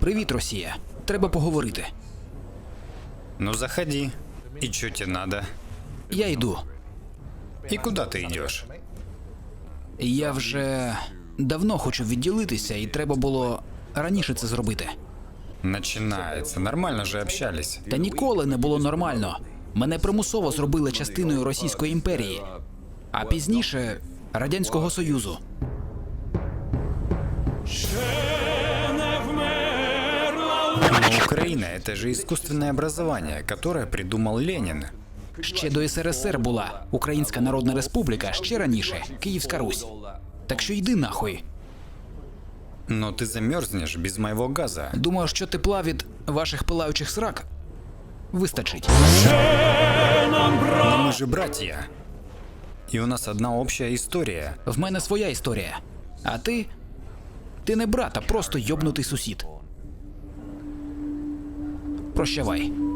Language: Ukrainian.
Привіт, Росія. Треба поговорити. Ну заходи. И чё тебе надо? Я йду. И куда ты идешь? Я вже давно хочу відділитися, і треба було раніше це зробити. Начинается. Нормально же общались. Та ніколи не було нормально. Мене примусово зробили частиною Російської імперії, а пізніше Радянського Союзу. Но Украина — это же искусственное образование, которое придумал Ленин. Ще до СРСР була Українська Народна Республіка, ще раніше Київська Русь. Так що йди нахуй. Но ты замерзнешь без моего газа. Думаю, що тепла від ваших пилаючих срак вистачить. Но мы же братья. И у нас одна общая история. В мене своя історія. А ти. Ти не брат, а просто йобнутий сусід. Прощавай.